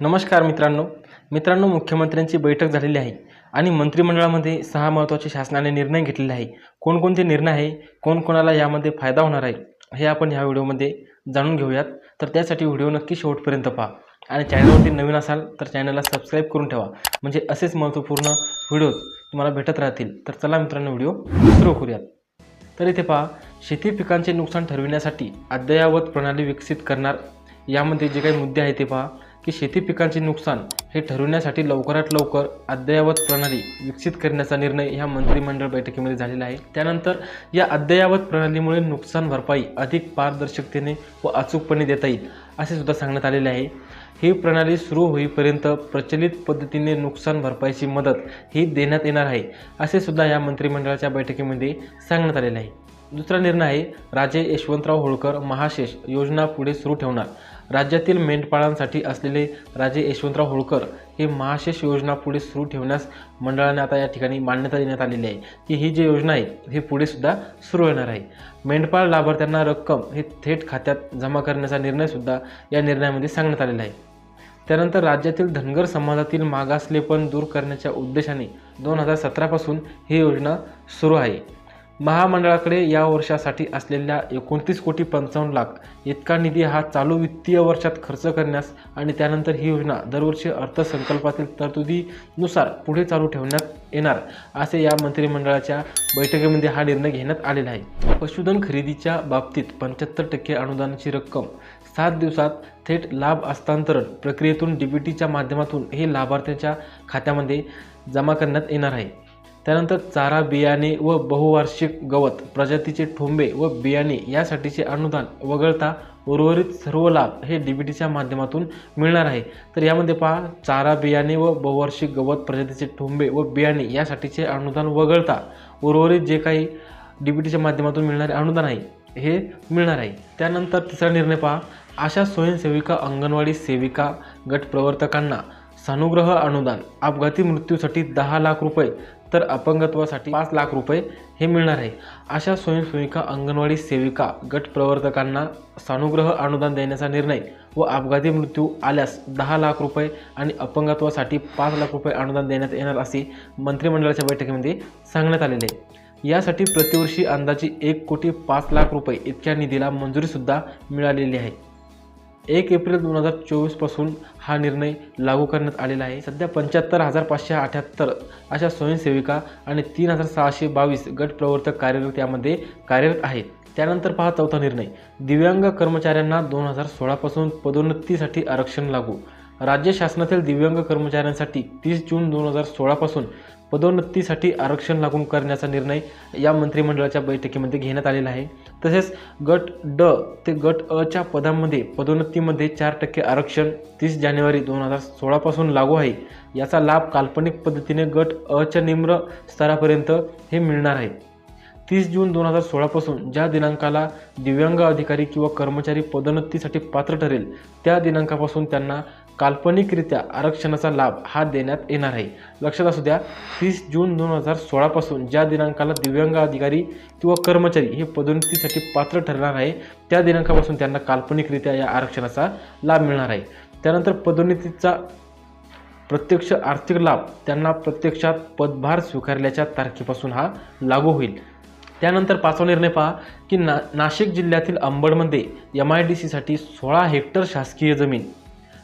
नमस्कार मित्रांनो. मित्रांनो मुख्यमंत्र्यांची बैठक झालेली आहे आणि मंत्रिमंडळामध्ये सहा महत्त्वाचे शासनाने निर्णय घेतलेले आहे. कोणकोणते निर्णय आहे? कोणकोणाला यामध्ये फायदा होणार आहे? हे आपण ह्या व्हिडिओमध्ये जाणून घेऊयात. तर त्यासाठी व्हिडिओ नक्की शेवटपर्यंत पहा. आणि चॅनलवरती नवीन असाल तर चॅनलला सबस्क्राईब करून ठेवा. म्हणजे असेच महत्त्वपूर्ण व्हिडिओज तुम्हाला भेटत राहतील. तर चला मित्रांनो व्हिडिओ सुरू करूयात. तर इथे पहा. शेती पिकांचे नुकसान ठरविण्यासाठी अद्ययावत प्रणाली विकसित करणार यामध्ये जे काही मुद्दे आहेत ते पहा. की शेती पिकांचे नुकसान हे ठरविण्यासाठी लवकरात लवकर अद्ययावत प्रणाली विकसित करण्याचा निर्णय ह्या मंत्रिमंडळ बैठकीमध्ये झालेला आहे. त्यानंतर या अद्ययावत प्रणालीमुळे नुकसान भरपाई अधिक पारदर्शकतेने व अचूकपणे देता येईल असे सुद्धा सांगण्यात आलेले आहे. ही प्रणाली सुरू होईपर्यंत प्रचलित पद्धतीने नुकसान भरपाईची मदत ही देण्यात येणार आहे असे सुद्धा या मंत्रिमंडळाच्या बैठकीमध्ये सांगण्यात आलेले आहे. दुसरा निर्णय आहे राजे यशवंतराव होळकर महाशेष योजना पुढे सुरू ठेवणार. राज्यातील मेंढपाळांसाठी असलेले राजे यशवंतराव होळकर हे महाशेष योजना पुढे सुरू ठेवण्यास मंडळाने आता या ठिकाणी मान्यता देण्यात आलेली आहे की ही जी योजना आहे ही पुढेसुद्धा सुरू येणार आहे. मेंढपाळ लाभार्थ्यांना रक्कम हे थेट खात्यात जमा करण्याचा निर्णयसुद्धा या निर्णयामध्ये सांगण्यात आलेला आहे. त्यानंतर राज्यातील धनगर समाजातील मागासलेपण दूर करण्याच्या उद्देशाने दोन हजार सतरापासून ही योजना सुरू आहे. महामंडळाकडे या वर्षासाठी असलेल्या एकोणतीस कोटी पंचावन्न लाख इतका निधी हा चालू वित्तीय वर्षात खर्च करण्यास आणि त्यानंतर ही योजना दरवर्षी अर्थसंकल्पातील तरतुदीनुसार पुढे चालू ठेवण्यात येणार असे या मंत्रिमंडळाच्या बैठकीमध्ये हा निर्णय घेण्यात आलेला आहे. पशुधन खरेदीच्या बाबतीत पंच्याहत्तर टक्के अनुदानाची रक्कम सात दिवसात थेट लाभ हस्तांतरण प्रक्रियेतून डी टीच्या माध्यमातून हे लाभार्थ्यांच्या खात्यामध्ये जमा करण्यात येणार आहे. त्यानंतर चारा बियाणे व बहुवार्षिक गवत प्रजातीचे ठोंबे व बियाणे यासाठीचे अनुदान वगळता उर्वरित सर्व लाभ हे डी बी टीच्या माध्यमातून मिळणार आहे. तर यामध्ये पहा चारा बियाणे व बहुवार्षिक गवत प्रजातीचे ठोंबे व बियाणे यासाठीचे अनुदान वगळता उर्वरित जे काही डी बी टीच्या माध्यमातून मिळणारे अनुदान आहे हे मिळणार आहे. त्यानंतर तिसरा निर्णय पहा अशा स्वयंसेविका अंगणवाडी सेविका गट प्रवर्तकांना सानुग्रह अनुदान अपघाती मृत्यूसाठी दहा लाख रुपये तर अपंगत्वासाठी पाच लाख रुपये हे मिळणार आहे. अशा स्वयंसेविका अंगणवाडी सेविका गट प्रवर्तकांना सानुग्रह अनुदान देण्याचा निर्णय व अपघाती मृत्यू आल्यास दहा लाख रुपये आणि अपंगत्वासाठी पाच लाख रुपये अनुदान देण्यात येणार असे मंत्रिमंडळाच्या बैठकीमध्ये सांगण्यात आलेले आहे. यासाठी प्रतिवर्षी अंदाजे एक कोटी पाच लाख रुपये इतक्या निधीला मंजुरीसुद्धा मिळालेली आहे. एक एप्रिल दोन हजार चोवीसपासून हा निर्णय लागू करण्यात आलेला आहे. सध्या पंच्याहत्तर हजार पाचशे अठ्याहत्तर अशा स्वयंसेविका आणि तीन हजार सहाशे बावीस गट प्रवर्तक कार्यरत यामध्ये कार्यरत आहेत. त्यानंतर पहा चौथा निर्णय. दिव्यांग कर्मचाऱ्यांना दोन हजार सोळापासून पदोन्नतीसाठी आरक्षण लागू. राज्य शासनातील दिव्यांग कर्मचाऱ्यांसाठी तीस जून दोन हजार सोळापासून पदोन्नतीसाठी आरक्षण लागू करण्याचा निर्णय या मंत्रिमंडळाच्या बैठकीमध्ये घेण्यात आलेला आहे. तसेच गट ड ते गट अच्या पदांमध्ये पदोन्नतीमध्ये चार टक्के आरक्षण तीस जानेवारी दोन हजार सोळापासून लागू आहे. याचा लाभ काल्पनिक पद्धतीने गट अच्या निम्न स्तरापर्यंत हे मिळणार आहे. तीस जून दोन हजार सोळापासून ज्या दिनांकाला दिव्यांग अधिकारी किंवा कर्मचारी पदोन्नतीसाठी पात्र ठरेल त्या दिनांकापासून त्यांना काल्पनिकरित्या आरक्षणाचा लाभ हा देण्यात येणार आहे. लक्षात असू द्या तीस जून दोन हजार सोळापासून ज्या दिनांकाला दिव्यांग अधिकारी किंवा कर्मचारी हे पदोन्नतीसाठी पात्र ठरणार आहे त्या दिनांकापासून त्यांना काल्पनिकरित्या या आरक्षणाचा लाभ मिळणार आहे. त्यानंतर पदोन्नतीचा प्रत्यक्ष आर्थिक लाभ त्यांना प्रत्यक्षात पदभार स्वीकारल्याच्या तारखेपासून हा लागू होईल. त्यानंतर पाचवा निर्णय पहा की ना नाशिक जिल्ह्यातील अंबडमध्ये एम आय डी सीसाठी सोळा हेक्टर शासकीय जमीन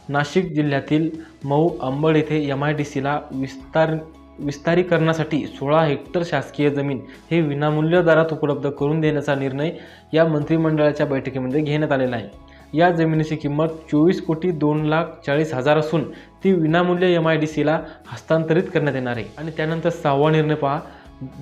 नाशिक जिल्ह्यातील मऊ अंबड येथे एम आय डी सीला विस्तार विस्तारीकरणासाठी सोळा हेक्टर शासकीय जमीन हे विनामूल्य दरात उपलब्ध करून देण्याचा निर्णय या मंत्रिमंडळाच्या बैठकीमध्ये घेण्यात आलेला आहे. या जमिनीची किंमत चोवीस कोटी दोन लाख चाळीस हजार असून ती विनामूल्य एम आय डी सीला हस्तांतरित करण्यात येणार आहे. आणि त्यानंतर सहावा निर्णय पहा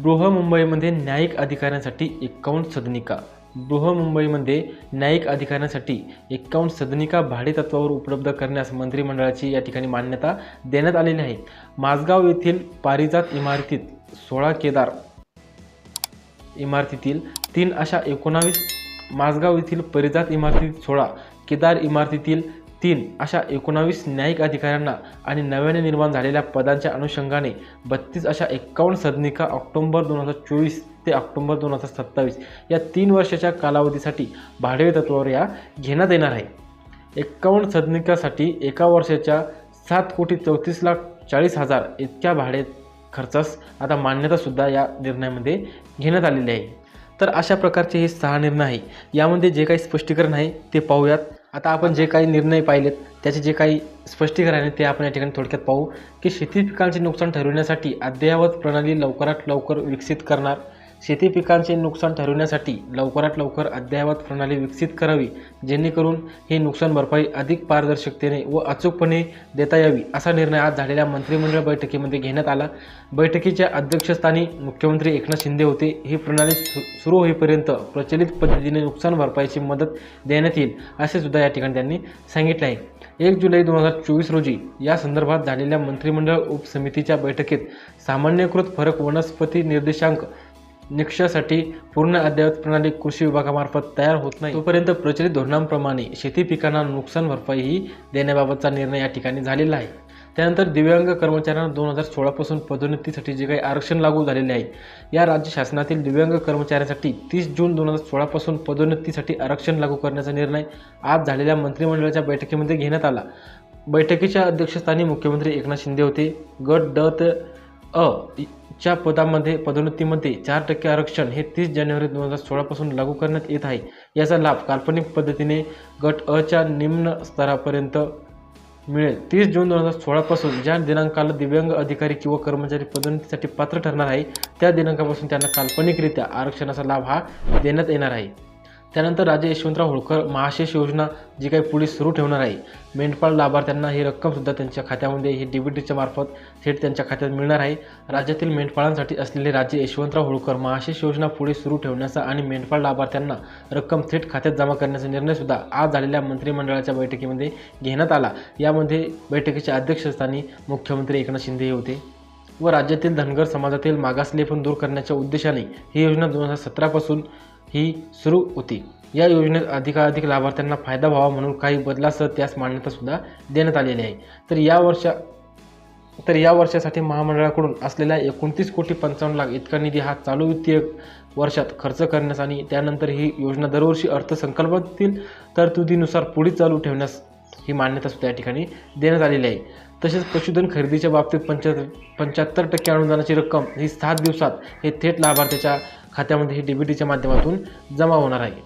बृहमुंबईमध्ये न्यायिक अधिकाऱ्यांसाठी एकावन्न सदनिका बृहमुंबईमध्ये न्यायिक अधिकाऱ्यांसाठी एकावन्न सदनिका भाडेतत्वावर उपलब्ध करण्यास मंत्रिमंडळाची या ठिकाणी मान्यता देण्यात आलेली आहे. माझगाव येथील पारिजात इमारतीत सोळा केदार इमारतीतील तीन अशा एकोणावीस माझगाव येथील परिजात इमारतीत सोळा केदार इमारतीतील तीन अशा एकोणावीस न्यायिक अधिकाऱ्यांना आणि नव्याने निर्माण झालेल्या पदांच्या अनुषंगाने बत्तीस अशा एक्कावन्न सदनिका ऑक्टोंबर दोन हजार चोवीस ते ऑक्टोंबर दोन हजार सत्तावीस या तीन वर्षाच्या कालावधीसाठी भाडे तत्वावर या घेण्यात येणार आहे. एक्कावन्न सदनिकासाठी एका वर्षाच्या सात कोटी चौतीस लाख चाळीस हजार इतक्या भाडे खर्चास आता मान्यतासुद्धा या निर्णयामध्ये घेण्यात आलेली आहे. तर अशा प्रकारचे हे सहा निर्णय आहे. यामध्ये जे काही स्पष्टीकरण आहे ते पाहूयात. आता आपण जे काही निर्णय पाहिलेत त्याचे जे काही स्पष्टीकरण आहे ते आपण या ठिकाणी थोडक्यात पाहू की शेती पिकांचे नुकसान ठरविण्यासाठी अद्ययावत प्रणाली लवकरात लवकर विकसित करणार. शेती पिकांचे नुकसान ठरविण्यासाठी लवकरात लवकर अद्ययावत प्रणाली विकसित करावी जेणेकरून हे नुकसान भरपाई अधिक पारदर्शकतेने व अचूकपणे देता यावी असा निर्णय आज झालेल्या मंत्रिमंडळ बैठकीमध्ये घेण्यात आला. बैठकीच्या अध्यक्षस्थानी मुख्यमंत्री एकनाथ शिंदे होते. ही प्रणाली सु- सुरू होईपर्यंत प्रचलित पद्धतीने नुकसान भरपाईची मदत देण्यात येईल असे सुद्धा या ठिकाणी त्यांनी सांगितले आहे. एक जुलै दोन हजार चोवीस रोजी या संदर्भात झालेल्या मंत्रिमंडळ उपसमितीच्या बैठकीत सामान्यकृत फरक वनस्पती निर्देशांक निकषासाठी पूर्ण अद्ययावत प्रणाली कृषी विभागामार्फत तयार होत नाही. तोपर्यंत प्रचलित धोरणांप्रमाणे शेती पिकांना नुकसान भरपाई ही देण्याबाबतचा निर्णय या ठिकाणी झालेला आहे. त्यानंतर दिव्यांग कर्मचाऱ्यांना दोन हजार सोळापासून पदोन्नतीसाठी जे काही आरक्षण लागू झालेले आहे या राज्य शासनातील दिव्यांग कर्मचाऱ्यांसाठी तीस जून दोन हजार सोळापासून पदोन्नतीसाठी आरक्षण लागू करण्याचा निर्णय आज झालेल्या मंत्रिमंडळाच्या बैठकीमध्ये घेण्यात आला. बैठकीच्या अध्यक्षस्थानी मुख्यमंत्री एकनाथ शिंदे होते. गट ड अ च्या पदामध्ये पदोन्नतीमध्ये चार टक्के आरक्षण हे तीस जानेवारी दोन हजार सोळापासून लागू करण्यात येत आहे. याचा लाभ काल्पनिक पद्धतीने गट अच्या निम्न स्तरापर्यंत मिळेल. तीस जून दोन हजार सोळापासून ज्या दिनांकाला दिव्यांग अधिकारी किंवा कर्मचारी पदोन्नतीसाठी पात्र ठरणार आहे त्या दिनांकापासून त्यांना काल्पनिकरित्या आरक्षणाचा लाभ हा देण्यात येणार आहे. त्यानंतर राजे यशवंतराव होळकर महाशेष योजना जी काही पुढे सुरू ठेवणार आहे मेंढपाळ लाभार्थ्यांना ही रक्कमसुद्धा त्यांच्या खात्यामध्ये ही डी बी मार्फत थेट त्यांच्या खात्यात मिळणार आहे. राज्यातील मेंढपाळांसाठी असलेले राजे यशवंतराव होळकर महाशेष योजना पुढे सुरू ठेवण्याचा आणि मेंढपाळ लाभार्थ्यांना रक्कम थेट खात्यात जमा करण्याचा निर्णयसुद्धा आज झालेल्या मंत्रिमंडळाच्या बैठकीमध्ये घेण्यात आला. यामध्ये बैठकीच्या अध्यक्षस्थानी मुख्यमंत्री एकनाथ शिंदे हे होते व राज्यातील धनगर समाजातील मागासलेपण दूर करण्याच्या उद्देशाने ही योजना दोन हजार सतरापासून ही सुरू होती. या योजनेत अधिकाधिक लाभार्थ्यांना फायदा व्हावा म्हणून काही बदलासह त्यास मान्यतासुद्धा देण्यात आलेली आहे. तर या वर्षा तर या वर्षासाठी महामंडळाकडून असलेल्या एकोणतीस कोटी पंचावन्न लाख इतका निधी हा चालू वित्तीय वर्षात खर्च करण्यास आणि त्यानंतर ही योजना दरवर्षी अर्थसंकल्पातील तरतुदीनुसार पुढे चालू ठेवण्यास ही मान्यतासुद्धा या ठिकाणी देण्यात आलेली आहे. तसेच पशुधन खरेदीच्या बाबतीत पंच्याहत्तर पंच्याहत्तर टक्के अनुदानाची रक्कम ही सात दिवसात हे थेट लाभार्थ्याच्या खात्यामध्ये ही डीबीटीच्या माध्यमातून जमा होणार आहे.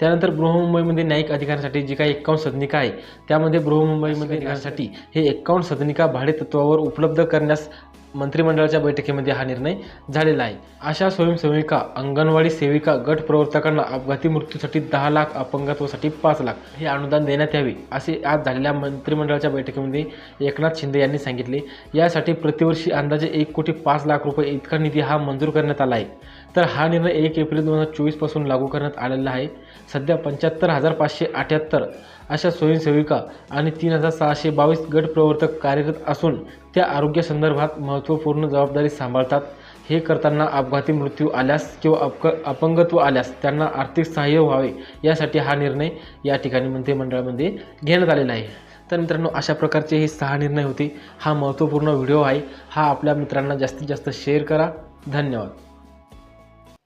त्यानंतर बृहमुंबईमध्ये न्यायिक अधिकाऱ्यांसाठी जी काही एक्कावन्न सदनिका आहे त्यामध्ये बृहमुंबईमध्ये अधिकाऱ्यांसाठी हे एक्कावन्न सदनिका भाडेतत्वावर उपलब्ध करण्यास मंत्रिमंडळाच्या बैठकीमध्ये हा निर्णय झालेला आहे. अशा स्वयंसेविका अंगणवाडी सेविका गट प्रवर्तकांना अपघाती मृत्यूसाठी दहा लाख अपंगत्वासाठी पाच लाख हे अनुदान देण्यात यावे असे आज झालेल्या मंत्रिमंडळाच्या बैठकीमध्ये एकनाथ शिंदे यांनी सांगितले. यासाठी प्रतिवर्षी अंदाजे एक कोटी पाच लाख रुपये इतका निधी हा मंजूर करण्यात आला आहे. तर हा निर्णय एक एप्रिल दोन हजार चोवीसपासून लागू करण्यात आलेला आहे. सध्या पंच्याहत्तर हजार पाचशे अठ्याहत्तर अशा स्वयंसेविका आणि तीन हजार सहाशे बावीस गट प्रवर्तक कार्यरत असून त्या आरोग्यासंदर्भात महत्त्वपूर्ण जबाबदारी सांभाळतात. हे करताना अपघाती मृत्यू आल्यास किंवा अपक अपंगत्व आल्यास त्यांना आर्थिक सहाय्य व्हावे यासाठी हा निर्णय या ठिकाणी मंत्रिमंडळामध्ये घेण्यात आलेला आहे. तर मित्रांनो अशा प्रकारचे हे सहा निर्णय होते. हा महत्त्वपूर्ण व्हिडिओ आहे. हा आपल्या मित्रांना जास्तीत जास्त शेअर करा. धन्यवाद.